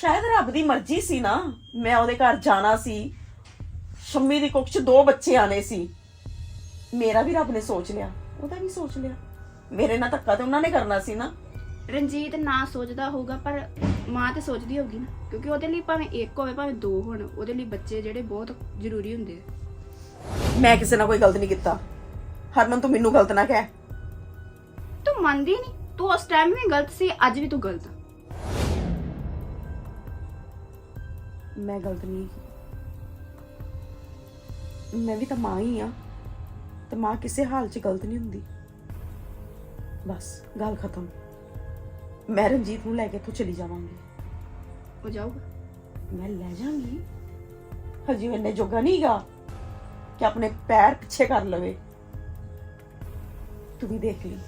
ਸ਼ਾਇਦ ਰੱਬ ਦੀ ਮਰਜ਼ੀ ਸੀ ਨਾ ਮੈਂ ਉਹਦੇ ਘਰ ਜਾਣਾ ਸੀ। ਸ਼ੰਮੀ ਦੀ ਕੁੱਖ 'ਚ ਦੋ ਬੱਚੇ ਆਣੇ ਸੀ। ਮੇਰਾ ਵੀ ਰੱਬ ਨੇ ਸੋਚ ਲਿਆ ਉਹਦਾ ਵੀ ਸੋਚ ਲਿਆ। ਮੇਰੇ ਨਾਲ ਧੱਕਾ ਤੇ ਉਹਨਾਂ ਨੇ ਕਰਨਾ ਸੀ ਨਾ। ਰਣਜੀਤ ਨਾ ਸੋਚਦਾ ਹੋਊਗਾ ਪਰ ਮਾਂ ਤੇ ਸੋਚਦੀ ਹੋਊਗੀ ਨਾ। ਕਿਉਂਕਿ ਉਹਦੇ ਲਈ ਭਾਵੇਂ ਇੱਕ ਹੋਵੇ ਭਾਵੇਂ ਦੋ ਹੋਣ ਉਹਦੇ ਲਈ ਬੱਚੇ ਜਿਹੜੇ ਬਹੁਤ ਜ਼ਰੂਰੀ ਹੁੰਦੇ ਆ। ਮੈਂ ਕਿਸੇ ਨਾਲ ਕੋਈ ਗਲਤ ਨਹੀਂ ਕੀਤਾ। ਹਰਮਨ ਤੂੰ ਮੈਨੂੰ ਗਲਤ ਨਾ ਕਹਿ। ਤੂੰ ਮੰਨਦੀ ਨਹੀਂ ਤੂੰ ਉਸ ਟਾਈਮ ਵੀ ਗਲਤ ਸੀ ਅੱਜ ਵੀ ਤੂੰ ਗਲਤ ਆ। ਮੈਂ ਗਲਤ ਨਹੀਂ ਮੈਂ ਵੀ ਤਾਂ ਮਾਂ ਹੀ ਆ। ਤੇ ਮਾਂ ਕਿਸੇ ਹਾਲ 'ਚ ਗਲਤ ਨਹੀਂ ਹੁੰਦੀ। ਬਸ ਗੱਲ ਖਤਮ। ਮੈਂ ਰਣਜੀਤ ਨੂੰ ਲੈ ਕੇ ਇੱਥੋਂ ਚਲੀ ਜਾਵਾਂਗੀ। ਹੋ ਜਾਊਗਾ? ਮੈਂ ਲੈ ਜਾਵਾਂਗੀ। ਹਜੇ ਉਹ ਇੰਨੇ ਜੋਗਾ ਨਹੀਂਗਾ ਕਿ ਆਪਣੇ ਪੈਰ ਪਿੱਛੇ ਕਰ ਲਵੇ। ਤੂੰ ਵੀ ਦੇਖ ਲਈ।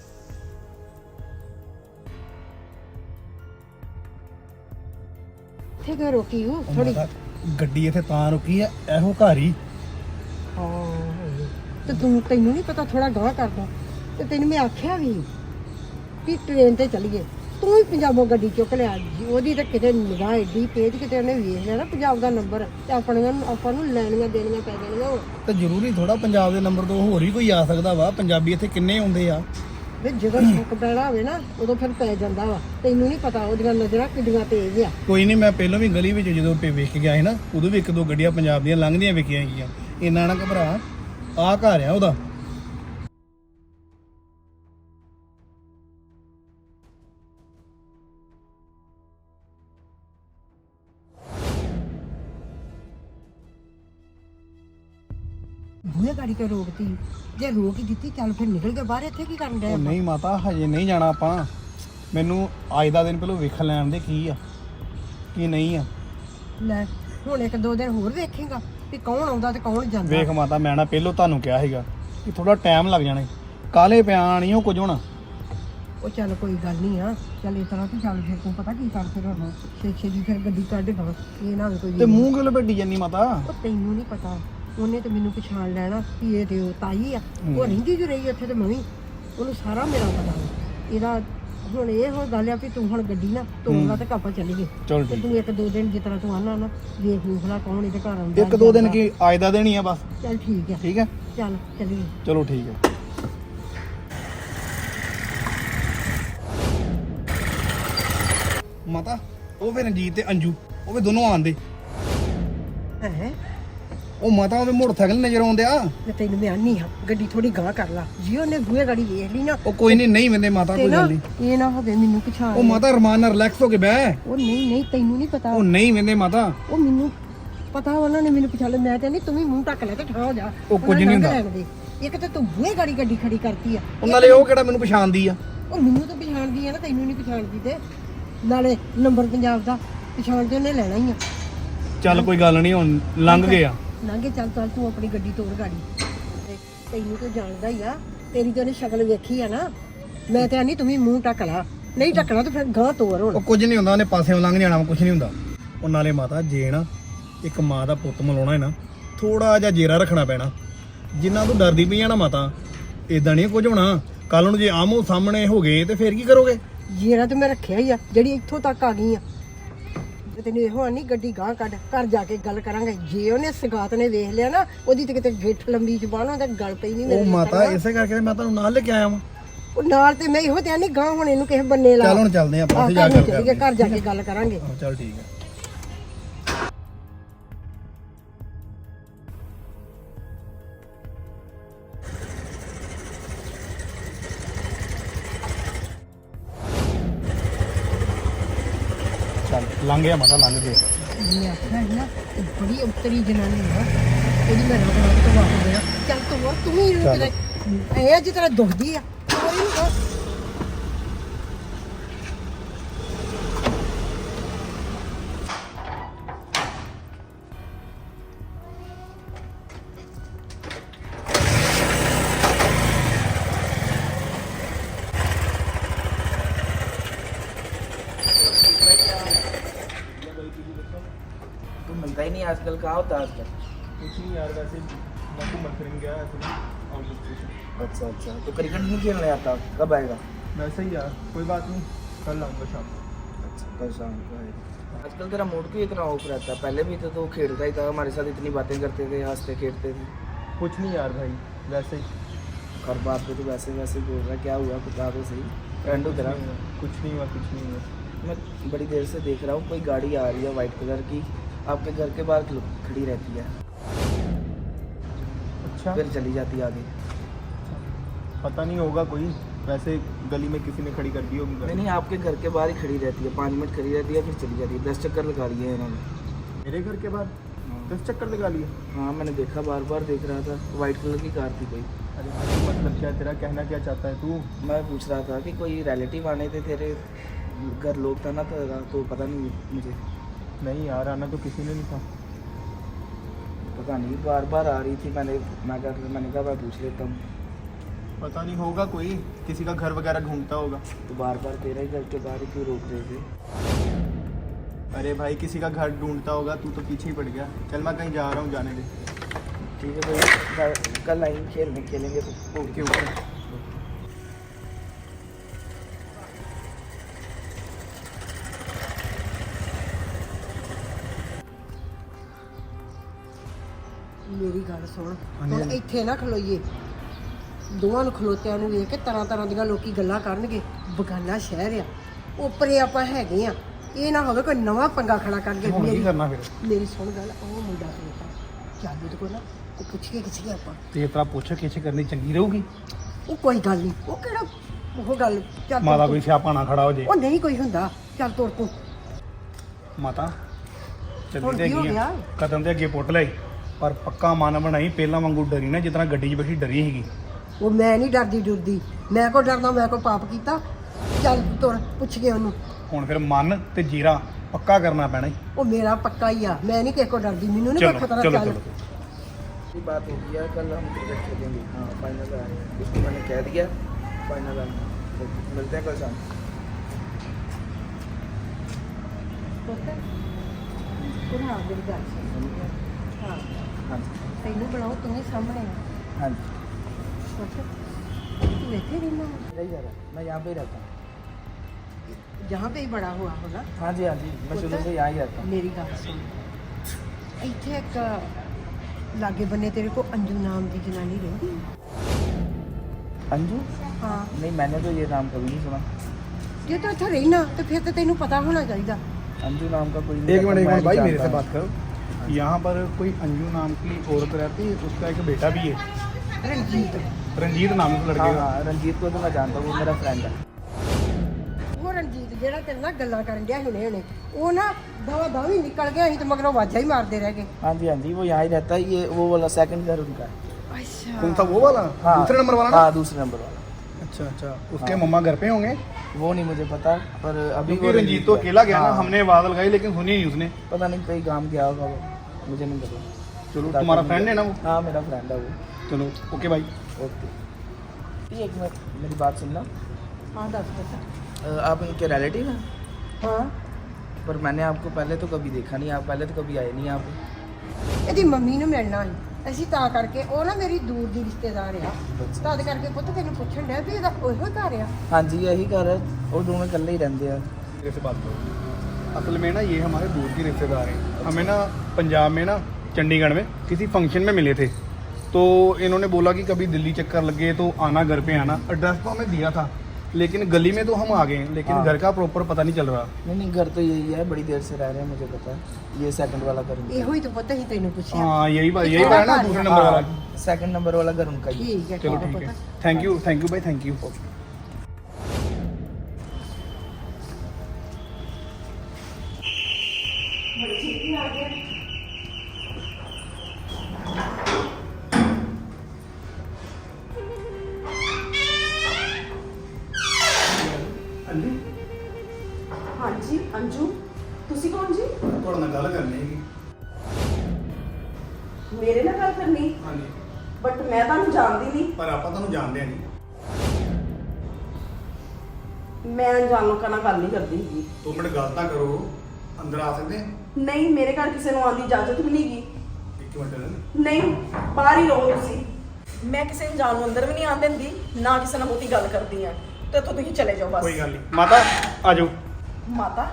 ਇੱਥੇ ਕਿਉਂ ਰੋਕੀ ਹੋ ਥੋੜੀ ਮਾਤਾ, ਗੱਡੀ ਇੱਥੇ ਤਾਂ ਰੁਕੀ ਆ ਇਹੋ ਘਰ ਹੀ। ਹਾਂ ਤੇ ਤੂੰ ਤੈਨੂੰ ਨਹੀਂ ਪਤਾ ਥੋੜਾ ਗਾਹ ਕਰਦਾ। ਤੇ ਤੈਨੂੰ ਮੈਂ ਆਖਿਆ ਵੀ ਵੀ ਟ੍ਰੇਨ ਤੇ ਚੱਲੀਏ। ਤੂੰ ਹੀ ਪੰਜਾਬੋਂ ਗੱਡੀ ਚੁੱਕ ਲਿਆ। ਜੀ ਉਹਦੀ ਤਾਂ ਕਿਤੇ ਨਿਗਾਹ ਏਡੀ ਤੇਜ਼ ਕਿਤੇ ਉਹਨੇ ਵੇਖ ਲਿਆ ਨਾ ਪੰਜਾਬ ਦਾ ਨੰਬਰ ਤੇ ਆਪਣੀਆਂ ਨੂੰ ਆਪਾਂ ਨੂੰ ਲੈਣੀਆਂ ਦੇਣੀਆਂ ਪੈ ਜਾਣੀਆਂ। ਤੇ ਜ਼ਰੂਰੀ ਥੋੜਾ ਪੰਜਾਬ ਦੇ ਨੰਬਰ ਤੋਂ ਹੋਰ ਹੀ ਕੋਈ ਆ ਸਕਦਾ ਵਾ। ਪੰਜਾਬੀ ਇੱਥੇ ਕਿੰਨੇ ਆਉਂਦੇ ਆ। ਵੀ ਜਦੋਂ ਸੁੱਕ ਪੈਣਾ ਹੋਵੇ ਨਾ, ਉਦੋਂ ਫਿਰ ਪੈ ਜਾਂਦਾ ਵਾ। ਤੈਨੂੰ ਨਹੀਂ ਪਤਾ ਉਹਦੀਆਂ ਨਜ਼ਰਾਂ ਕਿੱਡੀਆਂ ਤੇਜ਼ ਆ। ਕੋਈ ਨਹੀਂ ਮੈਂ ਪਹਿਲਾਂ ਵੀ ਗਲੀ ਵਿੱਚ ਜਦੋਂ ਪੇ ਵੇਖ ਕੇ ਗਿਆ ਸੀ ਨਾ, ਉਦੋਂ ਵੀ ਇੱਕ ਦੋ ਗੱਡੀਆਂ ਪੰਜਾਬ ਦੀਆਂ ਲੰਘਦੀਆਂ ਵੇਖੀਆਂ ਗਈਆਂ। ਇੰਨਾ ਨਾ ਘਬਰਾ। ਆ ਘਰ ਆ ਉਹਦਾ। ਗਾੜੀ ਤੇ ਰੋਕਤੀ। ਜੇ ਰੋਕ ਹੀ ਦਿੱਤੀ ਚੱਲ ਫਿਰ ਨਿਕਲ ਕੇ ਬਾਹਰ ਇੱਥੇ ਕੀ ਕਰਨ ਉਹ ਨਹੀਂ ਮਾਤਾ ਹਜੇ ਨਹੀਂ ਜਾਣਾ ਆਪਾਂ। ਮੈਨੂੰ ਅੱਜ ਦਾ ਦਿਨ ਪਹਿਲਾਂ ਵੇਖ ਲੈਣ ਦੇ ਕੀ ਆ ਕੀ ਨਹੀਂ ਆ। ਲੈ ਹੁਣ ਇੱਕ ਦੋ ਦਿਨ ਹੋਰ ਵੇਖੇਗਾ ਵੀ ਕੌਣ ਆਉਂਦਾ ਤੇ ਕੌਣ ਜਾਂਦਾ। ਵੇਖ ਮਾਤਾ ਮੈਂ ਨਾ ਪਹਿਲਾਂ ਤੁਹਾਨੂੰ ਕਿਹਾ ਸੀਗਾ ਕਿ ਥੋੜਾ ਟਾਈਮ ਲੱਗ ਜਾਣਾ। ਕਾਲੇ ਪਿਆ ਨਹੀਂ ਉਹ ਕੁਝ ਹੋਣਾ। ਉਹ ਚੱਲ ਕੋਈ ਗੱਲ ਨਹੀਂ ਆ। ਚੱਲ ਇਸ ਤਰ੍ਹਾਂ ਤੂੰ ਚੱਲ ਫਿਰ ਤੂੰ ਪਤਾ ਕੀ ਕਰ ਫਿਰ ਹੁਣ। ਛੇ ਛੇ ਦੀ ਫਿਰ ਗੱਡੀ ਕੱਢ ਗਾ ਇਹ ਨਾ ਹੋਵੇ ਕੋਈ ਤੇ ਮੂੰਹ ਕਿਉਂ ਲਪੇਟੀ ਜਾਨੀ ਮਾਤਾ? ਉਹ ਤੈਨੂੰ ਨਹੀਂ ਪਤਾ। ਉਹਨੇ ਤੇ ਮੈਨੂੰ ਪਛਾਣ ਲੈਣਾ ਕਿ ਇਹ ਉਹ ਤਾਈ ਆ। ਉਹ ਰਹਿੰਦੀ ਜੋ ਰਹੀ ਉੱਥੇ ਤੇ ਮੈਂ ਵੀ ਉਹਨੂੰ ਸਾਰਾ ਮੇਰਾ ਪਤਾ ਵਾ। ਇਹਦਾ ਹੁਣ ਇਹ ਹੋ ਗੱਲ ਆ ਵੀ ਤੂੰ ਹੁਣ ਗੱਡੀ ਨਾ ਤੋੜਨਾ ਤੇ ਕਾਪਾ ਚੱਲੀਏ ਚਲ ਤੇ ਠੀਕ। ਤੂੰ ਇੱਕ ਦੋ ਦਿਨ ਜਿਸ ਤਰ੍ਹਾਂ ਤੂੰ ਆਨਾ ਨਾ ਵੇਖ ਲਾ ਕੌਣ ਇਹਦੇ ਘਰ ਆਉਂਦਾ ਇੱਕ ਦੋ ਦਿਨ। ਕੀ ਅੱਜ ਦਾ ਦਿਨ ਹੀ ਆ ਬਸ? ਚੱਲ ਠੀਕ ਆ। ਠੀਕ ਹੈ ਚੱਲ ਚੱਲੀਏ। ਚਲੋ ਠੀਕ ਹੈ ਮਾਤਾ ਉਹ ਫਿਰ ਰਣਜੀਤ ਤੇ ਅੰਜੂ ਉਹ ਵੀ ਦੋਨੋਂ ਆਂਦੇ ਹੈ? ਉਹ ਮਾਤਾ ਉਹਦੇ ਮੋਟਰਸਾਈਕਲ ਨਜ਼ਰ ਆਉਂਦੇ ਆ ਤੇ ਤੈਨੂੰ ਮੈਂ ਆਨੀ ਆ ਗੱਡੀ ਥੋੜੀ ਗਾਂ ਕਰ ਲਾ। ਜੀ ਉਹਨੇ ਬੂਹੇ ਗਾੜੀ ਵੇਖ ਲਈ ਨਾ ਉਹ ਕੋਈ ਨਹੀਂ ਨਹੀਂ ਵੰਦੇ ਮਾਤਾ ਤੇ ਕੋਈ ਨਾ ਗੱਲ ਨਹੀਂ ਇਹ ਨਾ ਹੋਵੇ ਮੈਨੂੰ ਪਛਾਣ ਉਹ ਮਾਤਾ ਰਮਾਨ ਨਾਲ ਰਿਲੈਕਸ ਹੋ ਕੇ ਬਹਿ। ਉਹ ਨਹੀਂ ਨਹੀਂ ਤੈਨੂੰ ਨਹੀਂ ਪਤਾ। ਉਹ ਨਹੀਂ ਵੰਦੇ ਮਾਤਾ। ਉਹ ਮੈਨੂੰ ਪਤਾ ਉਹਨਾਂ ਨੇ ਮੈਨੂੰ ਪਛਾਣ ਲਿਆ ਮੈਂ ਨਹੀਂ ਤੂੰ ਵੀ ਮੂੰਹ ਢੱਕ ਲੈ ਤੇ ਠਾ ਹੋ ਜਾ। ਉਹ ਕੁਝ ਨਹੀਂ ਹੁੰਦਾ। ਇੱਕ ਤੇ ਤੂੰ ਬੂਹੇ ਗਾੜੀ ਗੱਡੀ ਖੜੀ ਕਰਤੀ ਆ। ਉਹ ਨਾਲੇ ਉਹ ਕਿਹੜਾ ਮੈਨੂੰ ਪਛਾਣਦੀ ਆ? ਉਹ ਮੈਨੂੰ ਤਾਂ ਪਛਾਣਦੀ ਆ ਨਾ ਤੈਨੂੰ ਨਹੀਂ ਪਛਾਣਦੀ ਤੇ। ਨਾਲੇ ਨੰਬਰ ਪੰਜਾਬ ਦਾ ਪਛਾਣ ਤੇ ਉਹਨੇ ਲੈਣਾ ਹੀ ਆ। ਚੱਲ ਕੋਈ ਗੱਲ ਨਹੀਂ ਹੁਣ ਲੰਘ ਗਿਆ ਲੰਘੇ ਚੱਲ ਚੱਲ ਤੂੰ ਆਪਣੀ ਗੱਡੀ ਤੋੜ ਗਾੜੀ। ਤੇ ਤੈਨੂੰ ਤਾਂ ਜਾਣਦਾ ਹੀ ਆ ਤੇਰੀ ਤਾਂ ਉਹਨੇ ਸ਼ਕਲ ਵੇਖੀ ਆ ਨਾ। ਮੈਂ ਤੇ ਨਹੀਂ ਤੂੰ ਵੀ ਮੂੰਹ ਢੱਕ ਲਾ। ਨਹੀਂ ਢੱਕਣਾ ਤਾਂ ਫਿਰ ਗਾਂ ਤੋੜ ਹੁਣ। ਉਹ ਕੁਝ ਨਹੀਂ ਹੁੰਦਾ ਉਹਨੇ ਪਾਸਿਓਂ ਲੰਘ ਜਾਣਾ ਕੁਝ ਨਹੀਂ ਹੁੰਦਾ। ਉਹ ਨਾਲੇ ਮਾਤਾ ਜੇ ਨਾ ਇੱਕ ਮਾਂ ਦਾ ਪੁੱਤ ਮਲਾਉਣਾ ਹੈ ਨਾ ਥੋੜਾ ਜਿਹਾ ਜੇਰਾ ਰੱਖਣਾ ਪੈਣਾ। ਜਿੰਨਾ ਤੂੰ ਡਰਦੀ ਪਈ ਆ ਨਾ ਮਾਤਾ ਇਦਾਂ ਨਹੀਂ ਕੁਝ ਹੋਣਾ। ਕੱਲ ਨੂੰ ਜੇ ਆਮੋ ਸਾਹਮਣੇ ਹੋ ਗਏ ਤੇ ਫੇਰ ਕੀ ਕਰੋਗੇ? ਜੀਰਾ ਤੇ ਮੈਂ ਰੱਖਿਆ ਹੀ ਆ ਜਿਹੜੀ ਇੱਥੋਂ ਤੱਕ ਆ ਗਈ ਆ। ਤੇ ਤੈਨੂੰ ਇਹੋ ਨਹੀਂ ਗੱਡੀ ਗਾਂ ਕੱਢ ਘਰ ਜਾ ਕੇ ਗੱਲ ਕਰਾਂਗੇ। ਜੇ ਉਹਨੇ ਸਗਾਤ ਨੇ ਵੇਖ ਲਿਆ ਨਾ ਉਹਦੀ ਤੇ ਕਿਤੇ ਗਿੱਠ ਲੰਬੀ ਜ਼ਬਾਨ ਤੇ ਗੱਲ ਪਈ ਨਹੀਂ ਉਹ ਮਾਤਾ ਇਸੇ ਕਰਕੇ ਮੈਂ ਤੁਹਾਨੂੰ ਨਾਲ ਲੈ ਕੇ ਆਇਆ ਵਾਂ। ਉਹ ਨਾਲ ਤੇ ਮੈਂ ਇਹੋ ਤੇ ਨਹੀਂ ਗਾਂ ਹੁਣ ਇਹਨੂੰ ਕਿਸੇ ਬੰਨੇ ਲਾ। ਚੱਲ ਹੁਣ ਚੱਲਦੇ ਆਪਾਂ ਉੱਥੇ ਜਾ ਕੇ ਘਰ ਜਾ ਕੇ ਗੱਲ ਕਰਾਂਗੇ। ਹਾਂ, ਚੱਲ ਠੀਕ ਹੈ ਲੰਘ ਗਿਆ ਮਾਤਾ ਲੰਘ ਗਿਆ ਮੈਂ ਆਖਿਆ ਸੀ ਨਾ ਇਹ ਬੜੀ ਉਤਰੀ ਜਨਾਨੀ ਆ। ਇਹਦੀ ਮੈਂ ਰੱਬ ਨਾਲ ਤੋਂ ਵਾਪਸ ਗਿਆ ਚੱਲ ਤੂੰ ਆ, ਤੂੰ ਹੀ ਚੱਲ। ਇਹ ਜਿਸ ਤਰ੍ਹਾਂ ਦੁਖਦੀ ਆ। ਤੂੰ कहाँ होता है आजकल कुछ नहीं यार वैसे मैं घूमन फिरन गया थोड़ी अच्छा अच्छा। तो क्रिकेट नहीं खेलने आता? कब आएगा? वैसे ही यार कोई बात नहीं कल आऊँगा शाम अच्छा कल शाम को आएगा। आजकल तेरा मूड क्यों इतना ऑफ़ रहता है? पहले भी तो तू खेलता ही था हमारे साथ इतनी बातें करते थे हँसते खेलते थे। कुछ नहीं यार भाई वैसे ही। हर बात पे तो वैसे वैसे बोल रहा क्या हुआ बता दो सही। फ्रेंड हो तेरा? कुछ नहीं हुआ कुछ नहीं हुआ। मैं बड़ी देर से देख रहा हूँ कोई गाड़ी आ रही है वाइट कलर की। आपके घर के बाहर खड़ी रहती है। अच्छा। फिर चली जाती है आगे। पता नहीं होगा कोई। वैसे गली में किसी ने खड़ी कर दी होगी। नहीं नहीं आपके घर के बाहर ही खड़ी रहती है। पाँच मिनट खड़ी रहती है फिर चली जाती है। दस चक्कर लगा लिए हैं इन्होंने। मेरे घर के बाद दस चक्कर लगा लिए? हाँ मैंने देखा बार बार देख रहा था। वाइट कलर की कार थी कोई। अरे मतलब क्या तेरा कहना क्या चाहता है तू? मैं पूछ रहा था कि कोई रिलेटिव आने थे तेरे घर लोग था ना तेरा तो पता नहीं मुझे। नहीं यार आना तो किसी ने नहीं था पता नहीं बार बार आ रही थी मैंने मैं कहा मैंने कहा मैं पूछ लेता हूँ। पता नहीं होगा कोई किसी का घर वगैरह घूमता होगा। तो बार बार तेरा ही घर के बाहर क्यों रोक रहे थे? अरे भाई किसी का घर ढूंढता होगा तू तो पीछे ही पड़ गया। चल मैं कहीं जा रहा हूँ जाने दे। ठीक है भाई कल आएँगे खेलने खेलेंगे तो। Okay okay. ਮੇਰੀ ਗੱਲ ਸੁਣ। ਹੁਣ। ਇੱਥੇ ਨਾ ਖਲੋਈਏ। ਦੋਵਾਂ ਨੂੰ ਖਲੋਤਿਆਂ ਨੂੰ ਵੇਖ ਕੇ ਤਰ੍ਹਾਂ ਤਰ੍ਹਾਂ ਦੀਆਂ ਲੋਕੀ ਗੱਲਾਂ ਕਰਨਗੇ। ਬਗਾਨਾ ਸ਼ਹਿਰ ਆ। ਉੱਪਰੇ ਆਪਾਂ ਹੈਗੇ ਆ। ਇਹ ਨਾ ਹੋਵੇ ਕੋਈ ਨਵਾਂ ਪੰਗਾ ਖੜਾ ਕਰਕੇ ਹੁਣ ਕੀ ਮੇਰੀ ਕਰਨਾ ਫਿਰ? ਮੇਰੀ ਸੁਣ ਗੱਲ ਉਹ ਮੁੰਡਾ ਖਲੋਤਾ ਚੱਲ ਉਹਦੇ ਕੋਲ ਨਾ ਉਹ ਪੁੱਛੀਏ ਕਿਸੇ ਆਪਾਂ। ਤੇ ਤਰਾ ਪੁੱਛ ਕਿਛ ਕਰਨੀ ਚੰਗੀ ਰਹੂਗੀ? ਉਹ ਕੋਈ ਗੱਲ ਨਹੀਂ। ਉਹ ਕਿਹੜਾ ਉਹ ਗੱਲ ਚੱਲ ਤੁਰ ਮਾਤਾ ਤੂੰ। ਕੋਈ ਸਿਆਪਾ ਨਾ ਖੜਾ ਹੋ ਜੇ। ਉਹ ਨਹੀਂ ਕੋਈ ਹੁੰਦਾ। ਚੱਲ ਤੁਰ ਤੂੰ। ਮਾਤਾ ਹੁਣ ਚੱਲੀ ਤੇ ਕੀ ਹੋ ਗਿਆ? ਕਦਮ ਤੇ ਅੱਗੇ ਪੁੱਟ ਲਈ। ਪਰ ਪੱਕਾ ਮਨ ਬਣਾਈ ਪਹਿਲਾਂ ਵਾਂਗੂ ਡਰੀ ਨਾ ਜਿਤਨਾ ਗੱਡੀ 'ਚ ਬੈਠੀ ਡਰੀ ਸੀਗੀ ਉਹ ਮੈਂ ਨਹੀਂ ਡਰਦੀ ਡਰਦੀ ਮੈਂ ਕੋ ਡਰਦਾ ਮੈਂ ਕੋ ਪਾਪ ਕੀਤਾ ਚੱਲ ਤੁਰ ਪੁੱਛ ਕੇ ਉਹਨੂੰ ਹੁਣ ਫਿਰ ਮਨ ਤੇ ਜੀਰਾ ਪੱਕਾ ਕਰਨਾ ਪੈਣਾ ਈ। ਉਹ ਮੇਰਾ ਪੱਕਾ ਹੀ ਆ ਮੈਂ ਨਹੀਂ ਕਿਸੇ ਕੋ ਡਰਦੀ ਮੈਨੂੰ ਨਹੀਂ ਚਲੋ ਕੋਈ ਖਤਰਾ ਚਲੋ ਚੱਲ ਚਲੋ की बात हो गया कल हम क्रिकेट खेलेंगे हाँ फाइनल आ रहे हैं इसको मैंने कह दिया फाइनल आ रहे हैं। तो मिलते हैं कल शाम ਪੁੱਤ ਤੂੰ ਨਾ ਮੇਰੀ ਗੱਲ ਸੁਣ ਹਾਂ हाँ जी ਤੈਨੂੰ ਬੁਲਾਓ ਤੂੰ ਹੀ ਸਾਹਮਣੇ ਆ हाँ जी ਪੁੱਤ ਤੂੰ ਇੱਥੇ ਰਹਿਣਾ नहीं जा रहा मैं यहाँ पे ही रहता हूँ ਜਹਾਂ पे ही बड़ा हुआ होगा हाँ जी हाँ जी मैं शुरू से यहाँ ही रहता हूँ ਮੇਰੀ ਗੱਲ ਸੁਣ ਇੱਥੇ ਇੱਕ ਲਾਗੇ ਬੰਨੇ ਤੇਰੇ ਕੋ ਅੰਜੂ ਨਾਮ ਦੀ ਜਨਾਨੀ ਰਹਿੰਦੀ ਹੈ। अंजू ਹਾਂ नहीं मैंने तो ये नाम कभी नहीं सुना ਜੇ ਤੂੰ ਇੱਥੇ ਰਹਿਣਾ ਤੇ ਫਿਰ ਤੇ ਤੈਨੂੰ ਪਤਾ ਹੋਣਾ ਚਾਹੀਦਾ अंजू नाम का कोई नहीं एक मिनट एक मैं मिनट भाई नहीं मेरे से जानता। बात करो यहाँ पर कोई अंजू नाम की औरत रहती है उसका एक बेटा भी है ਰਣਜੀਤ रंजीत नाम के लड़के हाँ का हाँ रंजीत को तो मैं जानता हूँ वो मेरा फ्रेंड है ਉਹ ਰਣਜੀਤ ਜਿਹੜਾ ਤੇਰੇ ਨਾਲ ਗੱਲਾਂ ਕਰਨ ਡਿਆ ਹੁਣੇ ਹੁਣੇ ਉਹ ਨਾ ਦਵਾ ਦਵੀ ਨਿਕਲ ਗਿਆ ਅਸੀਂ ਤੇ ਮਗਰੋਂ ਵਾਜਾ ਹੀ ਮਾਰਦੇ ਰਹਿ ਗਏ हाँ जी हाँ जी वो यहाँ ही रहता है ये वो वाला सेकंड घर उनका है ਅੱਛਾ कौन सा वो वाला हाँ दूसरे नंबर वाला ना हाँ दूसरे नंबर वाला अच्छा अच्छा उसके हाँ। मम्मा घर पे होंगे वो नहीं मुझे पता पर अभी क्योंकि रंजीत तो अकेला गया ना हाँ, हमने आवाज लगाई लेकिन सुनी नहीं उसने पता नहीं कहीं काम गया होगा वो मुझे नहीं पता चलो ताकि तुम्हारा मुझे- फ्रेंड है ना वो हाँ मेरा फ्रेंड है वो चलो ओके भाई ओके ये एक मिनट मेरी बात सुनना ਹਾਂ ਦੱਸ ਪੁੱਤ अ, आप इनके रिलेटिव हैं ਹਾਂ पर मैंने आपको पहले तो कभी देखा नहीं आप पहले तो कभी आए नहीं यहाँ पे ਇਹਦੀ ਮੰਮੀ ਨੂੰ ਮਿਲਣਾ ਸੀ ਅਸੀਂ ਤਾਂ ਕਰਕੇ ਉਹ ਨਾ ਮੇਰੀ ਦੂਰ ਦੀ ਰਿਸ਼ਤੇਦਾਰ ਆ ਤਦ ਕਰਕੇ ਪੁੱਤ ਤੈਨੂੰ ਪੁੱਛਣ ਡਿਆ ਵੀ ਇਹਦਾ ਉਹੋ ਘਰ ਆ हाँ जी यही घर है और दोनों कल ही रहते हैं मेरे से बात करो असल में ना ये हमारे दूर के रिश्तेदार हैं। हमें ना पंजाब में ना चंडीगढ़ में किसी फ़ंक्शन में मिले थे। तो इन्होंने बोला कि कभी दिल्ली चक्कर लगे तो आना घर पे आना। एड्रेस तो हमें दिया था लेकिन गली में तो हम आ गए लेकिन हाँ। घर का प्रॉपर पता नहीं चल रहा। नहीं नहीं घर तो यही है बड़ी देर से रह रहे हैं मुझे पता है। ये सेकंड वाला घर तो पता ही तेने पूछा हाँ, यही बात यही बात है ना दूसरे नंबर वाला। हाँ, सेकंड नंबर वाला घर उनका ठीक है थैंक यू थैंक यू भाई थैंक यू ਅੰਜੂ ਤੁਸੀਂ ਕੌਣ ਜੀ? ਤੁਹਾਡੇ ਨਾਲ ਗੱਲ ਕਰਨੀ ਹੈਗੀ। ਮੇਰੇ ਨਾਲ ਗੱਲ ਕਰਨੀ? ਹਾਂਜੀ। ਬਟ ਮੈਂ ਤੁਹਾਨੂੰ ਜਾਣਦੀ ਨਹੀਂ। ਪਰ ਆਪਾਂ ਤੁਹਾਨੂੰ ਜਾਣਦੇ ਨਹੀਂ ਮੈਂ ਅਣਜਾਣ ਲੋਕਾਂ ਨਾਲ ਗੱਲ ਨਹੀਂ ਕਰਦੀ ਹੈਗੀ। ਦੋ ਮਿੰਟ ਗੱਲ ਤਾਂ ਕਰੋ। ਅੰਦਰ ਆ ਸਕਦੇ ਹਾਂ? ਨਹੀਂ ਮੇਰੇ ਘਰ ਕਿਸੇ ਨੂੰ ਆਉਣ ਦੀ ਇਜਾਜ਼ਤ ਵੀ ਨਹੀਂ ਗੀ ਇੱਕ ਮਿੰਟ। ਨਹੀਂ ਬਾਹਰ ਹੀ ਰਹੋ ਤੁਸੀਂ। ਮੈਂ ਕਿਸੇ ਅਣਜਾਣ ਨੂੰ ਅੰਦਰ ਵੀ ਨਹੀਂ ਆਉਣ ਦਿੰਦੀ ਨਾ ਕਿਸੇ ਨਾਲ ਬਹੁਤੀ ਗੱਲ ਕਰਦੀ ਆ ਤੇ ਇੱਥੋਂ ਤੁਸੀਂ ਚਲੇ ਜਾਓ ਬਸ। ਕੋਈ ਗੱਲ ਨਹੀਂ। ਮਾਤਾ ਆ ਜਾਓ। ਮਾਤਾ?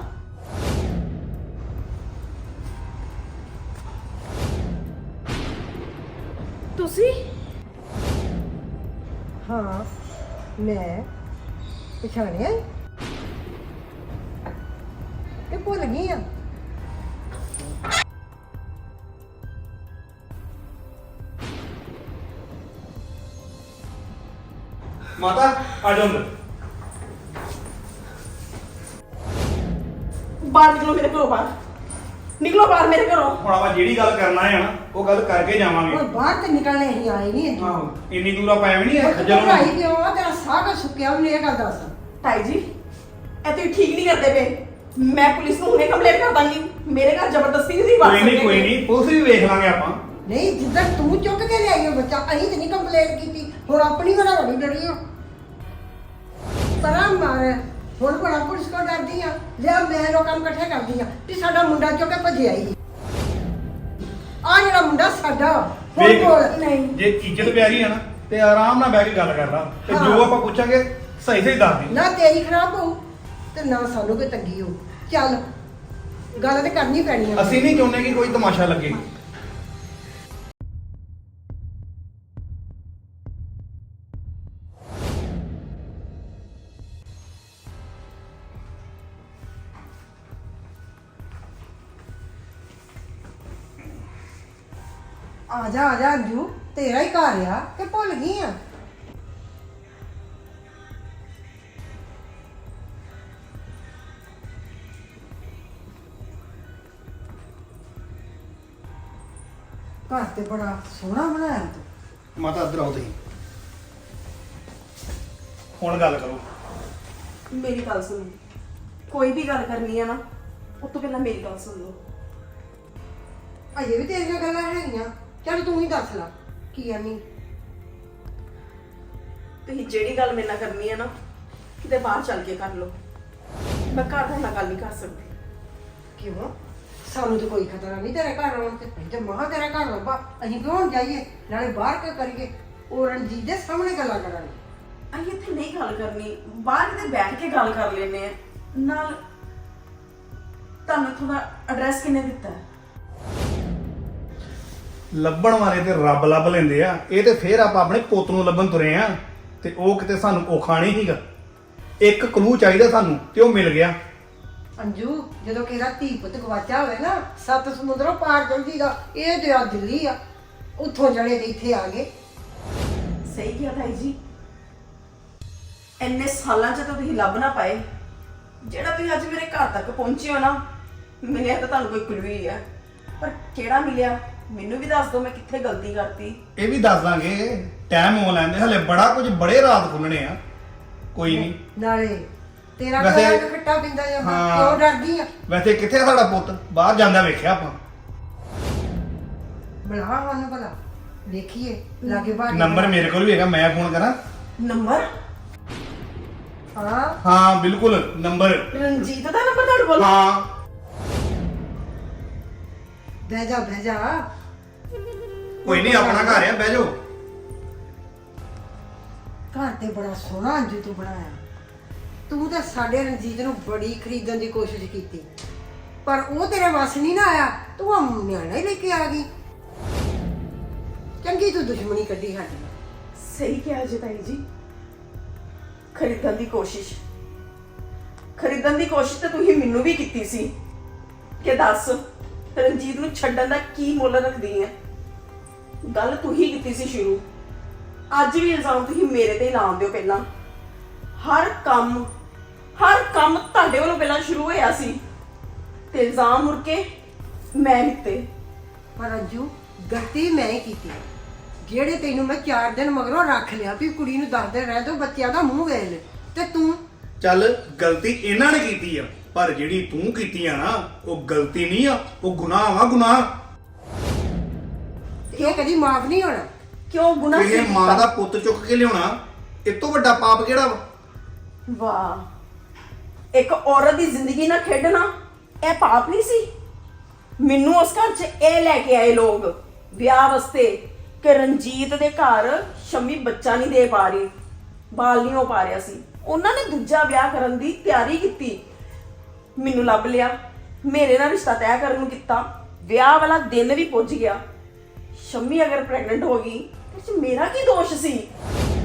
ਤੁਸੀਂ? ਹਾਂ ਮੈਂ ਪਛਾਣਿਆ ਈ? ਕਿ ਭੁੱਲ ਗਈ ਆ। ਮਾਤਾ ਆ ਜਾਓ ਅੰਦਰ। ਬਾਹਰ ਨਿਕਲੋ ਮੇਰੇ ਘਰੋਂ ਬਾਹਰ। ਨਿਕਲੋ ਬਾਹਰ ਮੇਰੇ ਘਰੋਂ। ਹੁਣ ਆਪਾਂ ਜਿਹੜੀ ਗੱਲ ਕਰਨਾ ਹੈ ਨਾ ਉਹ ਗੱਲ ਕਰਕੇ ਜਾਵਾਂਗੇ। ਹੁਣ ਬਾਹਰ ਤੇ ਨਿਕਲਣੇ ਹੀ ਆਏ ਨਹੀਂ ਇੱਥੇ। ਆਹੋ ਇੰਨੀ ਦੂਰ ਆਪਾਂ ਐਵੇਂ ਨਹੀਂ ਖੱਜਲ ਭਾਈ ਹੋਣਾ ਕਿਉਂ ਆ? ਤੇਰਾ ਸਾਹ ਕਾ ਸੁੱਕਿਆ ਉਹਨੇ ਇਹ ਗੱਲ ਦੱਸ। ਤਾਈ ਜੀ ਇਹ ਤੁਸੀਂ ਠੀਕ ਨਹੀਂ ਕਰਦੇ ਪਏ। ਮੈਂ ਪੁਲਿਸ ਨੂੰ ਹੁਣੇ ਕੰਪਲੇਂਟ ਕਰ ਦਾਂਗੀ। ਮੇਰੇ ਘਰ ਜ਼ਬਰਦਸਤੀ ਨਹੀਂ ਸੀ ਵੜ ਕੋਈ ਨਹੀਂ। ਕੋਈ ਨਹੀਂ ਪੁਲਿਸ ਵੀ ਵੇਖ ਲਾਂਗੇ ਆਪਾਂ। ਨਹੀਂ ਜਿੱਦਾਂ ਤੂੰ ਚੁੱਕ ਕੇ ਲਿਆਈ ਉਹ ਬੱਚਾ ਅਸੀਂ ਤੇ ਨਹੀਂ ਕੰਪਲੇਂਟ ਕੀਤੀ। ਹੁਣ ਆਪਣੀ ਘਰਾਂ ਵੱਡੀ ਡਰੀ ਆ? ਤਰਾ ਮਾਰ। ਹੁਣ ਬੜਾ ਪੁਲਿਸ ਕੋ ਡਰਦੀ ਆ? ਲਿਆ ਮੈਂ ਲੋਕਾਂ ਨੂੰ ਇਕੱਠੇ ਕਰਦੀ ਆ ਕਿ ਸਾਡਾ ਮੁੰਡਾ ਚੁੱਕ ਕੇ ਭੱਜਿਆ ਹੀ ਆ ਜਿਹੜਾ ਮੁੰਡਾ ਸਾਡਾ ਹੁਣ ਵੇਖ ਕੋਲ ਨਹੀਂ। ਜੇ ਇੱਜ਼ਤ ਪਿਆਰੀ ਹੈ ਨਾ ਤੇ ਆਰਾਮ ਨਾਲ ਬਹਿ ਕੇ ਗੱਲ ਕਰਦਾ ਤੇ ਹਾਂ। ਜੋ ਆਪਾਂ ਪੁੱਛਾਂਗੇ ਸਹੀ ਸਹੀ ਦੱਸ ਦੇ। ਨਾ ਤੇਰੀ ਖਰਾਬ ਹੋਊ ਤੇ ਨਾ ਸਾਨੂੰ ਕੋਈ ਤੰਗੀ ਹੋਊ। ਚੱਲ ਗੱਲ ਤੇ ਕਰਨੀ ਪੈਣੀ ਆ। ਅਸੀਂ ਨਹੀਂ ਚਾਹੁੰਦੇ ਕਿ ਕੋਈ ਤਮਾਸ਼ਾ ਲੱਗੇ। ਆ ਜਾ ਆ ਜਾ ਅੰਜੂ ਤੇਰਾ ਹੀ ਘਰ ਆ ਕਿ ਭੁੱਲ ਗਈ ਆ? ਘਰ ਤੇ ਬੜਾ ਸੋਹਣਾ ਬਣਾਇਆ ਤੂੰ। ਮਾਤਾ ਇੱਧਰ ਆਓ ਤੁਸੀਂ। ਹੁਣ ਗੱਲ ਕਰੋ। ਮੇਰੀ ਗੱਲ ਸੁਣੋ। ਕੋਈ ਵੀ ਗੱਲ ਕਰਨੀ ਹੈ ਨਾ ਉਸ ਤੋਂ ਪਹਿਲਾਂ ਮੇਰੀ ਗੱਲ ਸੁਣ ਲਓ। ਅਜੇ ਵੀ ਤੇਰੀਆਂ ਗੱਲਾਂ ਹੈਗੀਆਂ। ਚੱਲ ਤੂੰ ਹੀ ਦੱਸ ਲੈ ਕੀ ਆਨੀ ਤੁਸੀਂ ਜਿਹੜੀ ਗੱਲ ਮੇਰੇ ਨਾਲ ਕਰਨੀ ਹੈ ਨਾ ਕਿਤੇ ਬਾਹਰ ਚੱਲ ਕੇ ਕਰ ਲਓ। ਮੈਂ ਘਰ ਦੇ ਨਾਲ ਗੱਲ ਨਹੀਂ ਕਰ ਸਕਦੀ। ਕਿਉਂ? ਸਾਨੂੰ ਤਾਂ ਕੋਈ ਖਤਰਾ ਨਹੀਂ ਤੇਰੇ ਘਰ ਆਉਣ ਤੇ। ਤੇ ਮਹਾ ਤੇਰਾ ਘਰ ਲੱਭਾ ਅਸੀਂ ਕਿਉਂ ਜਾਈਏ? ਨਾਲੇ ਬਾਹਰ ਕੇ ਕਰੀਏ? ਉਹ ਰਣਜੀਤ ਦੇ ਸਾਹਮਣੇ ਗੱਲਾਂ ਕਰਾਂਗੇ। ਅਸੀਂ ਇੱਥੇ ਨਹੀਂ ਗੱਲ ਕਰਨੀ। ਬਾਹਰ ਕਿਤੇ ਬੈਠ ਕੇ ਗੱਲ ਕਰ ਲੈਨੇ ਆ। ਨਾਲ ਤੁਹਾਨੂੰ ਤੁਹਾਡਾ ਐਡਰੈਸ ਕਿੰਨੇ ਦਿੱਤਾ? ਹੈ? ਲੱਭਣ ਵਾਲੇ ਤੇ ਰੱਬ ਲੱਭ ਲੈਂਦੇ ਆ ਇਹ ਤੇ ਫੇਰ ਆਪਾਂ ਆਪਣੇ ਪੁੱਤ ਨੂੰ ਲੱਭਣ ਤੁਰੇ ਆ ਤੇ ਉਹ ਕਿਤੇ ਸਾਨੂੰ ਔਖਾ ਨਹੀਂ ਇੱਕ ਕਲੂ ਚਾਹੀਦਾ ਸਾਨੂੰ ਤੇ ਉਹ ਮਿਲ ਗਿਆ। ਅੰਜੂ ਜਦੋਂ ਕਿਹਦਾ ਧੀ ਪੁੱਤ ਗਵਾਚਾ ਹੋਵੇ ਨਾ ਸੱਤ ਸਮੁੰਦਰੋਂ ਪਾਰ ਦਾ ਇਹ ਤੇ ਆ ਦਿੱਲੀ ਆ। ਉੱਥੋਂ ਜਣੇ ਤੇ ਇੱਥੇ ਆ ਗਏ। ਸਹੀ ਕਿਹਾ ਤਾਈ ਜੀ। ਇੰਨੇ ਸਾਲਾਂ ਚ ਤਾਂ ਤੁਸੀਂ ਲੱਭ ਨਾ ਪਾਏ ਜਿਹੜਾ ਤੁਸੀਂ ਅੱਜ ਮੇਰੇ ਘਰ ਤੱਕ ਪਹੁੰਚੇ ਹੋ ਨਾ ਮਿਲਿਆ ਤਾਂ ਤੁਹਾਨੂੰ ਕੋਈ ਕਲੂ ਹੀ ਹੈ ਪਰ ਕਿਹੜਾ ਮਿਲਿਆ? ਮੈਨੂੰ ਵੀ ਦੱਸ ਦਿਓ ਮੈਂ ਕਿੱਥੇ ਗਲਤੀ ਕਰਤੀ। ਇਹ ਵੀ ਦੱਸ ਦਾਂਗੇ ਟਾਈਮ ਹੋ ਲੈਂਦੇ ਹਲੇ ਬੜਾ ਕੁਝ ਬੜੇ ਰਾਤ ਖੁੱਲਣੇ ਆ। ਕੋਈ ਨਹੀਂ। ਨਾਲੇ ਤੇਰਾ ਵੈਸੇ- ਕੋਲ ਖੱਟਾ ਪਿੰਦਾ ਜਾਂਦਾ ਹਾਂ। ਕਿਉਂ ਡਰਦੀ ਆ? ਵੈਸੇ ਕਿੱਥੇ ਆ ਸਾਡਾ ਪੁੱਤ? ਬਾਹਰ ਜਾਂਦਾ ਵੇਖਿਆ ਆਪਾਂ। ਬੁਲਾ ਸਾਨੂੰ ਭਲਾ। ਦੇਖੀਏ ਲਾਗੇ ਬਾਹਰ ਨੰਬਰ ਮੇਰੇ ਕੋਲ ਵੀ ਹੈਗਾ ਮੈਂ ਫੋਨ ਕਰਾਂ। ਨੰਬਰ? ਹਾਂ। ਹਾਂ ਬਿਲਕੁਲ ਨੰਬਰ। ਰਣਜੀਤ ਦਾ ਨੰਬਰ ਤੁਹਾਡੇ ਕੋਲ? ਹਾਂ। ਬਹਿ ਜਾ ਬਹਿ ਜਾ। ਕੋਈ ਨਹੀਂ ਆਪਣਾ ਘਰ ਆ ਬਹਿ ਜਾਓ। ਘਰ ਤੇ ਬੜਾ ਸੋਹਣਾ ਅੰਜੂ ਤੂੰ ਬਣਾਇਆ। ਤੂੰ ਤਾਂ ਸਾਡੇ ਰਣਜੀਤ ਨੂੰ ਬੜੀ ਖਰੀਦਣ ਦੀ ਕੋਸ਼ਿਸ਼ ਕੀਤੀ। ਪਰ ਉਹ ਤੇਰੇ ਵੱਸ ਨਹੀਂ ਨਾ ਆਇਆ ਤੂੰ ਆ ਨਿਆਣਾ ਹੀ ਲੈ ਕੇ ਆ ਗਈ। ਚੰਗੀ ਤੂੰ ਦੁਸ਼ਮਣੀ ਕੱਢੀ ਸਾਡੀ। ਨਾਲ। ਸਹੀ ਕਿਹਾ ਜੀ ਤਾਈ ਜੀ। ਖਰੀਦਣ ਦੀ ਕੋਸ਼ਿਸ਼। ਖਰੀਦਣ ਦੀ ਕੋਸ਼ਿਸ਼ ਤਾਂ ਤੁਸੀਂ ਮੈਨੂੰ ਵੀ ਕੀਤੀ ਸੀ। ਕਿ ਦੱਸ ਰਣਜੀਤ ਨੂੰ ਛੱਡਣ ਦਾ ਕੀ ਮੁੱਲ ਰੱਖਦੀ ਹੈ ਗੱਲ ਤੂੰ ਹੀ ਕੀਤੀ ਸੀ ਸ਼ੁਰੂ। ਅੱਜ ਵੀ ਇਲਜ਼ਾਮ ਤੁਸੀਂ ਮੇਰੇ ਤੇ ਹੀ ਲਾਉਂਦੇ ਹੋ ਪਹਿਲਾਂ। ਹਰ ਕੰਮ ਹਰ ਕੰਮ ਤੁਹਾਡੇ ਵੱਲੋਂ ਪਹਿਲਾਂ ਸ਼ੁਰੂ ਹੋਇਆ ਸੀ। ਤੇ ਇਲਜ਼ਾਮ ਮੁੜ ਕੇ ਮੈਂ ਦਿੱਤੇ ਪਰ ਅੰਜੂ ਗਲਤੀ ਮੈਂ ਹੀ ਕੀਤੀ। ਜਿਹੜੇ ਤੈਨੂੰ ਮੈਂ 4 ਦਿਨ ਮਗਰੋਂ ਰੱਖ ਲਿਆ ਵੀ ਕੁੜੀ ਨੂੰ ਦੱਸ ਦੇ ਰਹਿ ਦੋ ਬੱਚਿਆਂ ਦਾ ਮੂੰਹ ਵੇਖ ਲੈ। ਤੇ ਤੂੰ? ਚੱਲ ਗਲਤੀ ਇਹਨਾਂ ਨੇ ਕੀਤੀ ਆ। ਪਰ ਜਿਹੜੀ ਤੂੰ ਕੀਤੀ ਆ ਨਾ ਉਹ ਗਲਤੀ ਨਹੀਂ ਆ ਉਹ ਗੁਨਾਹ ਵਾ ਗੁਨਾਹ। ਇਹ ਕਦੀ ਮਾਫ ਨਹੀਂ ਹੋਣਾ? ਕਿਉਂ ਗੁਨਾਹ ਇਹ ਸੀ ਮਾਂ ਦਾ ਪੁੱਤ ਚੁੱਕ ਕੇ ਲਿਆਉਣਾ? ਇਹ ਤੋਂ ਵੱਡਾ ਪਾਪ ਕਿਹੜਾ ਵਾ? ਵਾਹ। ਇੱਕ ਔਰਤ ਦੀ ਜ਼ਿੰਦਗੀ ਨਾਲ ਖੇਡਣਾ ਇਹ ਪਾਪ ਨਹੀਂ ਸੀ? ਮੈਨੂੰ ਉਸ ਘਰ 'ਚ ਇਹ ਲੈ ਕੇ ਆਏ ਲੋਕ ਵਿਆਹ ਵਾਸਤੇ ਕਿ ਰਣਜੀਤ ਦੇ ਘਰ ਸ਼ਮੀ ਬੱਚਾ ਨਹੀਂ ਦੇ ਪਾ ਰਹੀ ਬਾਲ ਨਹੀਂ ਹੋ ਪਾ ਰਿਹਾ ਸੀ। ਉਹਨਾਂ ਨੇ ਦੂਜਾ ਵਿਆਹ ਕਰਨ ਦੀ ਤਿਆਰੀ ਕੀਤੀ। ਮੈਨੂੰ ਲੱਭ ਲਿਆ। ਮੇਰੇ ਨਾਲ ਰਿਸ਼ਤਾ ਤੈਅ ਕਰਨ ਨੂੰ ਕੀਤਾ। ਵਿਆਹ ਵਾਲਾ ਦਿਨ ਵੀ ਪੁੱਜ ਗਿਆ। ਸ਼ੰਮੀ ਅਗਰ ਪ੍ਰੈਗਨੈਂਟ ਹੋ ਗਈ ਵਿੱਚ ਮੇਰਾ ਕੀ ਦੋਸ਼ ਸੀ?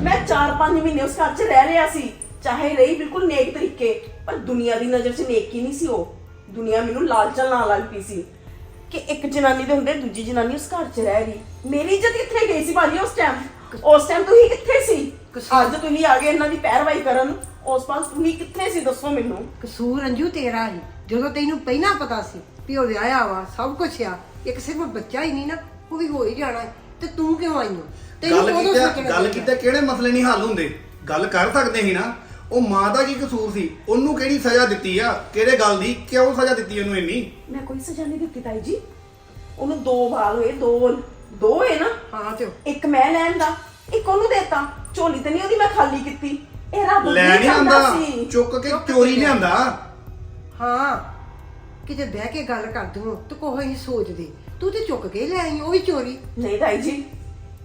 ਮੈਂ 4-5 ਮਹੀਨੇ ਉਸ ਘਰ 'ਚ ਰਹਿ ਲਿਆ ਸੀ, ਚਾਹੇ ਰਹੀ ਬਿਲਕੁਲ ਨੇਕ ਤਰੀਕੇ, ਪਰ ਦੁਨੀਆ ਦੀ ਨਜ਼ਰ 'ਚ ਨੇਕ ਨਹੀਂ ਸੀ ਉਹ। ਦੁਨੀਆ ਮੈਨੂੰ ਲਾਲਚਣ ਨਾਲ ਲੱਗ ਪਈ ਸੀ ਕਿ ਇੱਕ ਜਨਾਨੀ ਦੇ ਹੁੰਦੇ ਦੂਜੀ ਜਨਾਨੀ ਉਸ ਘਰ 'ਚ ਰਹਿ ਰਹੀ। ਮੇਰੀ ਇੱਜ਼ਤ ਕਿੱਥੇ ਗਈ ਸੀ ਭਾਜੀ ਉਸ ਟਾਈਮ ਉਸ ਟਾਈਮ ਤੁਸੀਂ ਕਿੱਥੇ ਸੀ? ਅੱਜ ਤੁਸੀਂ ਆ ਗਏ ਇਹਨਾਂ ਦੀ ਪੈਰਵਾਈ ਕਰਨ। ਉਸ ਪਾਸ ਤੁਸੀਂ ਕਿੱਥੇ ਸੀ ਦੱਸੋ ਮੈਨੂੰ? ਕਸੂਰ ਅੰਜੂ ਤੇਰਾ ਹੀ। ਜਦੋਂ ਤੈਨੂੰ ਪਹਿਲਾਂ ਪਤਾ ਸੀ ਵੀ ਉਹ ਵਿਆਹਿਆ ਵਾ, ਸਭ ਕੁਝ ਆ, ਇੱਕ ਸਿਰਫ ਬੱਚਾ ਹੀ ਨਹੀਂ ਨਾ ਉਹ ਵੀ ਹੋ ਹੀ ਜਾਣਾ ਹੈ। ਤੇ ਤੂੰ ਕਿਉਂ ਆਈ ਹੋ ਗੱਲ ਉਦੋਂ ਕੀਤਾ ਸੋਚਣਾ ਗੱਲ ਚਾਹੀਦਾ। ਕੀਤਾ ਕਿਹੜੇ ਮਸਲੇ ਨਹੀਂ ਹੱਲ ਹੁੰਦੇ? ਗੱਲ ਕਰ ਸਕਦੇ ਸੀ ਨਾ। ਉਹ ਮਾਂ ਦਾ ਕੀ ਕਸੂਰ ਸੀ? ਉਹਨੂੰ ਕਿਹੜੀ ਸਜ਼ਾ ਦਿੱਤੀ ਆ? ਕਿਹੜੇ ਗੱਲ ਦੀ? ਕਿਉਂ ਸਜ਼ਾ ਦਿੱਤੀ ਉਹਨੂੰ ਇੰਨੀ? ਮੈਂ ਕੋਈ ਸਜ਼ਾ ਨਹੀਂ ਦਿੱਤੀ ਤਾਈ ਜੀ। ਉਹਨੂੰ ਦੋ ਵਾਲ ਹੋਏ ਦੋ ਦੋ ਹੋਏ ਨਾ। ਹਾਂ ਤੇ ਇੱਕ ਮੈਂ ਲੈਣ ਦਾ ਇੱਕ ਉਹਨੂੰ ਦੇਤਾ। ਝੋਲੀ ਤੇ ਨਹੀਂ ਉਹਦੀ ਮੈਂ ਖਾਲੀ ਕੀਤੀ। ਇਹ ਰੱਬ ਲੈ ਨਹੀਂ ਆਂਦਾ। ਸੀ। ਚੁੱਕ ਕੇ ਚੋਰੀ ਲਿਆਂਦਾ। ਹਾਂ। ਕਿਤੇ ਬਹਿ ਕੇ ਗੱਲ ਕਰ ਦੂੰ ਤੂੰ ਕੋਈ ਨਹੀਂ ਸੋਚਦੇ। ਤੂੰ ਤੇ ਚੁੱਕ ਕੇ ਲੈ ਆਈ, ਉਹ ਵੀ ਚੋਰੀ। ਨਹੀਂ ਤਾਈ ਜੀ,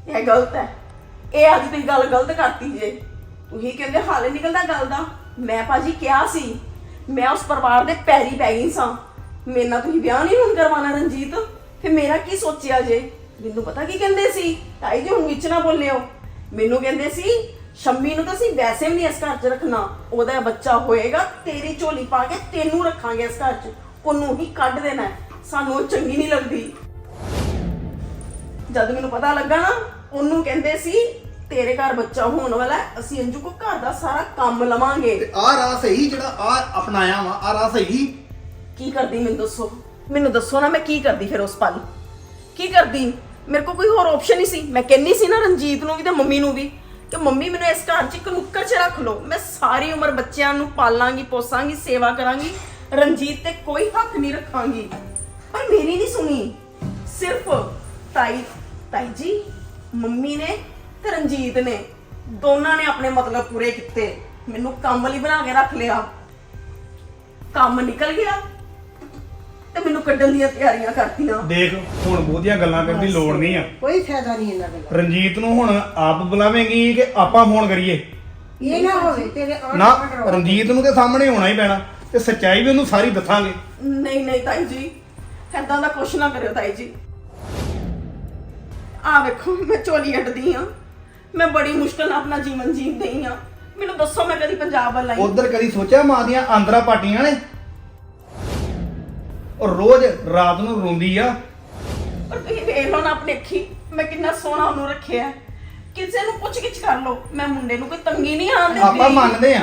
ਇਹ ਗਲਤ ਹੈ। ਇਹ ਅੱਜ ਤੁਸੀਂ ਗੱਲ ਗਲਤ ਕਰਤੀ ਜੇ। ਤੁਸੀਂ ਕਹਿੰਦੇ ਹਾਲੇ ਨਿਕਲਦਾ ਗੱਲ ਦਾ। ਮੈਂ ਭਾਜੀ ਕਿਹਾ ਸੀ, ਮੈਂ ਉਸ ਪਰਿਵਾਰ ਦੇ ਪੈਰੀ ਪੈ ਗਈ ਸਾਂ। ਮੇਰੇ ਨਾਲ ਤੁਸੀਂ ਵਿਆਹ ਨਹੀਂ ਹੁਣ ਕਰਵਾਉਣਾ ਰਣਜੀਤ? ਫਿਰ ਮੇਰਾ ਕੀ ਸੋਚਿਆ ਜੇ? ਮੈਨੂੰ ਪਤਾ ਕੀ ਕਹਿੰਦੇ ਸੀ? ਤਾਈ ਜੀ ਹੁਣ ਵਿੱਚ ਨਾ ਬੋਲਿਓ। ਮੈਨੂੰ ਕਹਿੰਦੇ ਸੀ, ਸ਼ੰਮੀ ਨੂੰ ਤਾਂ ਅਸੀਂ ਵੈਸੇ ਵੀ ਨਹੀਂ ਇਸ ਘਰ 'ਚ ਰੱਖਣਾ। ਉਹਦਾ ਬੱਚਾ ਹੋਏਗਾ, ਤੇਰੀ ਝੋਲੀ ਪਾ ਕੇ ਤੈਨੂੰ ਰੱਖਾਂਗੇ ਇਸ ਘਰ 'ਚ। ਉਹਨੂੰ ਹੀ ਕੱਢ ਦੇਣਾ ਸਾਨੂੰ ਉਹ ਚੰਗੀ ਨਹੀਂ ਲੱਗਦੀ। ਜਦ ਮੈਨੂੰ ਪਤਾ ਲੱਗਾ ਨਾ ਉਹਨੂੰ ਕਹਿੰਦੇ ਸੀ ਤੇਰੇ ਘਰ ਬੱਚਾ ਹੋਣ ਵਾਲਾ ਹੈ, ਅਸੀਂ ਅੰਜੂ ਕੋ ਘਰ ਦਾ ਸਾਰਾ ਕੰਮ ਲਵਾਂਗੇ। ਤੇ ਆਹ ਰਾਹ ਸਹੀ ਜਿਹੜਾ ਆ ਅਪਣਾਇਆ ਵਾ ਆ ਰਾਹ ਸਹੀ? ਕੀ ਕਰਦੀ ਮੈਨੂੰ ਦੱਸੋ? ਮੈਨੂੰ ਦੱਸੋ ਨਾ ਮੈਂ ਕੀ ਕਰਦੀ ਫਿਰ ਉਸ ਪਲ। ਕੀ ਕਰਦੀ? ਮੇਰੇ ਕੋਲ ਕੋਈ ਹੋਰ ਆਪਸ਼ਨ ਨਹੀਂ ਸੀ। ਮੈਂ ਕਹਿੰਨੀ ਸੀ ਨਾ ਰਣਜੀਤ ਨੂੰ ਵੀ ਤੇ ਮੰਮੀ ਨੂੰ ਵੀ ਕਿ ਮੰਮੀ ਮੈਨੂੰ ਇਸ ਘਰ 'ਚ ਇੱਕ ਨੁੱਕਰ 'ਚ ਰੱਖ ਲਓ। ਮੈਂ ਸਾਰੀ ਉਮਰ ਬੱਚਿਆਂ ਨੂੰ ਪਾਲਾਂਗੀ ਪੋਸਾਂਗੀ ਸੇਵਾ ਕਰਾਂਗੀ। ਰਣਜੀਤ ਤੇ ਕੋਈ ਹੱਕ ਨਹੀਂ ਰੱਖਾਂਗੀ। ਪਰ ਮੇਰੀ ਨਹੀਂ ਸੁਣੀ। ਸਿਰਫ ਤਾਈ ਤਾਈ ਜੀ ਮੰਮੀ ਨੇ ਤੇ ਰਣਜੀਤ ਨੇ। ਦੋਨਾਂ ਨੇ ਆਪਣੇ ਮਤਲਬ ਪੂਰੇ ਕੀਤੇ। ਮੈਨੂੰ ਕੰਮ ਲਈ ਬਣਾ ਕੇ ਰੱਖ ਲਿਆ। ਕੰਮ ਨਿਕਲ ਗਿਆ ਤੇ ਮੈਨੂੰ ਕੱਢਣ ਦੀਆਂ ਤਿਆਰੀਆਂ ਕਰਤੀਆਂ। ਦੇਖ ਹੁਣ ਬਹੁਤੀਆਂ ਗੱਲਾਂ ਕਰਨ ਦੀ ਲੋੜ ਨਹੀਂ ਆ। ਕੋਈ ਫਾਇਦਾ ਨਹੀਂ ਇਹਨਾਂ ਗੱਲਾਂ ਰਣਜੀਤ ਨੂੰ ਹੁਣ ਆਪ ਬੁਲਾਵੇਂਗੀ ਕਿ ਆਪਾਂ ਫੋਨ ਕਰੀਏ? ਇਹ ਨਾ ਹੋਵੇ ਤੇਰੇ ਆਂਢ ਨਾ ਰਣਜੀਤ ਨੂੰ ਤੇ ਸਾਹਮਣੇ ਹੋਣਾ ਹੀ ਪੈਣਾ ਤੇ ਸੱਚਾਈ ਵੀ ਉਹਨੂੰ ਸਾਰੀ ਦੱਸਾਂਗੇ। ਨਹੀਂ ਨਹੀਂ ਤਾਈ ਜੀ ਏਦਾਂ ਦਾ ਕੁਛ ਨਾ ਕਰਿਓ ਤਾਈ ਜੀ। ਆ ਵੇਖੋ ਮੈਂ ਝੋਲੀ ਅੱਡਦੀ ਆ। ਮੈਂ ਬੜੀ ਮੁਸ਼ਕਲ ਨਾਲ ਆਪਣਾ ਜੀਵਨ ਜੀਂਦੀ ਆ। ਮੈਨੂੰ ਦੱਸੋ ਮੈਂ ਕਦੀ ਪੰਜਾਬ ਵੱਲ ਆਈ। ਉਧਰ ਕਦੀ ਸੋਚਿਆ ਮਾਂ ਦੀਆਂ ਆਂਦਰਾ ਪਾਟੀਆਂ ਨੇ? ਉਹ ਰੋਜ਼ ਰਾਤ ਨੂੰ ਰੋਂਦੀ ਆ। ਪਰ ਤੁਸੀਂ ਵੇਖ ਲਓ ਨਾ ਆਪਣੀ ਅੱਖੀ ਮੈਂ ਕਿੰਨਾ ਸੋਹਣਾ ਉਹਨੂੰ ਰੱਖਿਆ ਹੈ। ਕਿਸੇ ਨੂੰ ਪੁੱਛ ਗਿੱਛ ਕਰ ਲਓ। ਮੈਂ ਮੁੰਡੇ ਨੂੰ ਕੋਈ ਤੰਗੀ ਨਹੀਂ ਆਉਣ ਦਿੰਦੀ। ਆਪਾਂ ਮੰਨਦੇ ਆ।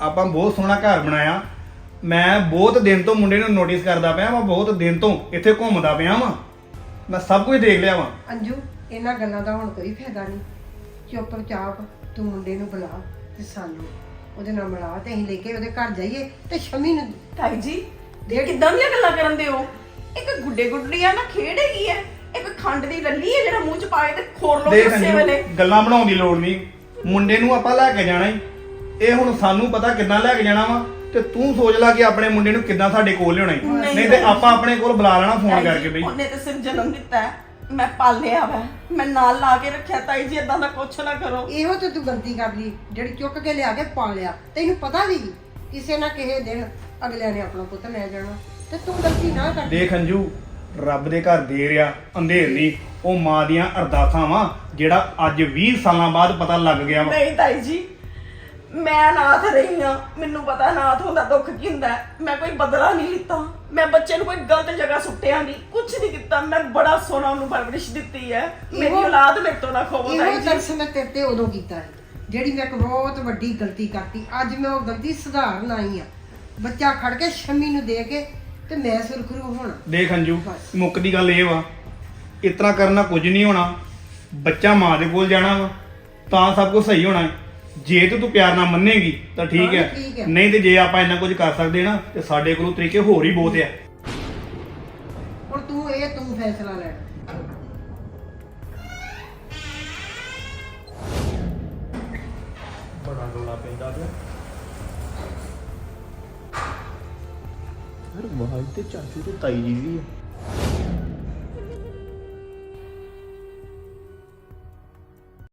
ਆਪਾਂ ਬਹੁਤ ਸੋਹਣਾ ਘਰ ਬਣਾਇਆ। ਮੈਂ ਬਹੁਤ ਦਿਨ ਤੋਂ ਮੁੰਡੇ ਨੂੰ ਨੋਟਿਸ ਕਰਦਾ ਪਿਆ ਮੈਂ ਬਹੁਤ ਦਿਨ ਤੋਂ ਇੱਥੇ ਘੁੰਮਦਾ ਪਿਆ ਵਾਂ। ਮੈਂ ਸਭ ਕੁਝ ਦੇਖ ਲਿਆ ਵਾਂ। ਅੰਜੂ ਇਹਨਾਂ ਗੱਲਾਂ ਦਾ ਹੁਣ ਕੋਈ ਫਾਇਦਾ ਨਹੀਂ। ਚੁੱਪ ਚਾਪ ਤੂੰ ਮੁੰਡੇ ਨੂੰ ਬੁਲਾ ਤੇ ਸਾਨੂੰ ਉਹਦੇ ਨਾਲ ਮਿਲਾ ਤੇ ਅਸੀਂ ਲੈ ਕੇ ਉਹਦੇ ਘਰ ਜਾਈਏ ਤੇ ਸ਼ਮੀ ਨੂੰ ਤਾਈ ਜੀ ਇਹ ਕਿੱਦਾਂ ਦੀਆਂ ਗੱਲਾਂ ਕਰਨ ਦੇ ਹੋ? ਇੱਕ ਗੁੱਡੇ ਗੁੱਡੀ ਆ ਨਾ ਖੇਡ ਹੈਗੀ ਹੈ ਇੱਕ ਖੰਡ ਦੀ ਲੱਲੀ ਹੈ ਜਿਹੜਾ ਮੂੰਹ ਚ ਪਾਏ ਤੇ ਖੋਰ ਲੋ ਦੇਖ ਕਿਸੇ ਵੇਲੇ। ਅੰਜੂ, ਗੱਲਾਂ ਬਣਾਉਣ ਦੀ ਲੋੜ ਨਹੀਂ। ਮੁੰਡੇ ਨੂੰ ਆਪਾਂ ਲੈ ਕੇ ਜਾਣਾ ਹੀ ਇਹ ਹੁਣ ਸਾਨੂੰ ਪਤਾ ਕਿੱਦਾਂ ਲੈ ਕੇ ਜਾਣਾ ਵਾ। ਤੇ ਤੂੰ ਸੋਚ ਲੈ ਕਿ ਆਪਣੇ ਮੁੰਡੇ ਨੂੰ ਕਿੱਦਾਂ ਸਾਡੇ ਕੋਲ ਲਿਆਉਣਾ ਈ। ਨਹੀਂ, ਨਹੀਂ ਤੇ ਨਹੀਂ। ਆਪਾਂ ਆਪਣੇ ਕੋਲ ਬੁਲਾ ਲੈਣਾ ਫੋਨ ਕਰਕੇ ਬਈ। ਉਹਨੇ ਤੇ ਸਿਰ ਜਨਮ ਦਿੱਤਾ ਹੈ। ਮੈਂ ਪਾਲਿਆ ਵਾ। ਮੈਂ ਨਾਲ ਲਾ ਕੇ ਰੱਖਿਆ ਤਾਈ ਜੀ ਇਦਾਂ ਦਾ ਕੁਛ ਨਾ ਕਰੋ। ਇਹੋ ਤੇ ਤੂੰ ਗਲਤੀ ਕਰ ਲਈ। ਜਿਹੜੀ ਚੁੱਕ ਕੇ ਲਿਆ ਕੇ ਪਾ ਲਿਆ। ਤੈਨੂੰ ਪਤਾ ਵੀ ਕਿਸੇ ਨਾ ਕਿਸੇ ਦਿਨ ਅਗਲਿਆਂ ਨੇ ਆਪਣਾ ਪੁੱਤ ਲੈ ਜਾਣਾ। ਤੇ ਤੂੰ ਗਲਤੀ ਨਾ ਕਰ। ਦੇਖ ਅੰਜੂ ਰੱਬ ਦੇ ਘਰ ਦੇ ਰਿਆ ਅੰਧੇਰ ਨਹੀਂ ਉਹ ਮਾਂ ਦੀਆਂ ਅਰਦਾਸਾਂ ਵਾ ਜਿਹੜਾ ਅੱਜ 20 ਸਾਲਾਂ ਬਾਅਦ ਪਤਾ ਲੱਗ ਗਿਆ ਵਾ। ਨਹੀਂ ਤਾਈ ਜੀ ਮੈਂ ਨਾਥ ਰਹੀ ਹਾਂ। ਮੈਨੂੰ ਪਤਾ ਨਾਥ ਹੁੰਦਾ ਦੁੱਖ ਕੀ ਹੁੰਦਾ ਹੈ। ਮੈਂ ਕੋਈ ਬਦਲਾ ਨਹੀਂ ਲਿੱਤਾ। ਮੈਂ ਬੱਚੇ ਨੂੰ ਕੋਈ ਗਲਤ ਜਗ੍ਹਾ ਸੁੱਟਿਆ ਨਹੀਂ। ਕੁਝ ਨਹੀਂ ਕੀਤਾ। ਮੈਂ ਬੜਾ ਸੋਹਣਾ ਉਹਨੂੰ ਪਰਵਰਿਸ਼ ਦਿੱਤੀ ਹੈ। ਮੇਰੀ ਇਹੋ- ਔਲਾਦ ਮੇਰੇ ਤੋਂ ਨਾ ਖੋਵੋ ਤਾਈ ਇਹੋ ਜੀ। ਤਰਸ ਮੈਂ ਤੇਰੇ ਤੇ ਉਦੋਂ ਕੀਤਾ ਹੈ ਜਿਹੜੀ ਮੈਂ ਇੱਕ ਬਹੁਤ ਵੱਡੀ ਗਲਤੀ ਕਰਤੀ। ਅੱਜ ਮੈਂ ਉਹ ਗਲਤੀ ਸੁਧਾਰਨ ਆਈ ਆ ਬੱਚਾ ਖੜ ਕੇ ਸ਼ਮੀ ਨੂੰ ਦੇ ਕੇ ਤੇ ਮੈਂ ਸੁਰਖਰੂ ਹੋਣਾ। ਦੇਖ ਅੰਜੂ ਮੁੱਕ ਦੀ ਗੱਲ ਇਹ ਵਾ ਇਤਨਾ ਕਰਨਾ ਕੁਝ ਨਹੀਂ ਹੋਣਾ। ਬੱਚਾ ਮਾਂ ਦੇ ਕੋਲ ਜਾਣਾ ਵਾ ਤਾਂ ਸਭ ਕੁਝ ਸਹੀ ਹੋਣਾ ਹੈ। ਜੇ ਤੇ ਤੂੰ ਪਿਆਰ ਨਾਲ ਮੰਨੇਗੀ ਤਾਂ ਠੀਕ ਹਾਂ, ਹੈ। ਠੀਕ ਹੈ। ਨਹੀਂ ਤੇ ਜੇ ਆਪਾਂ ਇੰਨਾ ਕੁਝ ਕਰ ਸਕਦੇ ਨਾ ਤੇ ਸਾਡੇ ਕੋਲੋਂ ਤਰੀਕੇ ਹੋਰ ਹੀ ਬਹੁਤ ਆ। ਹੁਣ ਤੂੰ ਇਹ ਤੂੰ ਫੈਸਲਾ ਲੈ। ਬੜਾ ਰੋਲਾ ਪੈਂਦਾ ਪਿਆ। ਯਾਰ ਵਾਹ ਤੇ ਚਾਚੂ ਤੇ ਤਾਈ ਜੀ ਵੀ ਆ।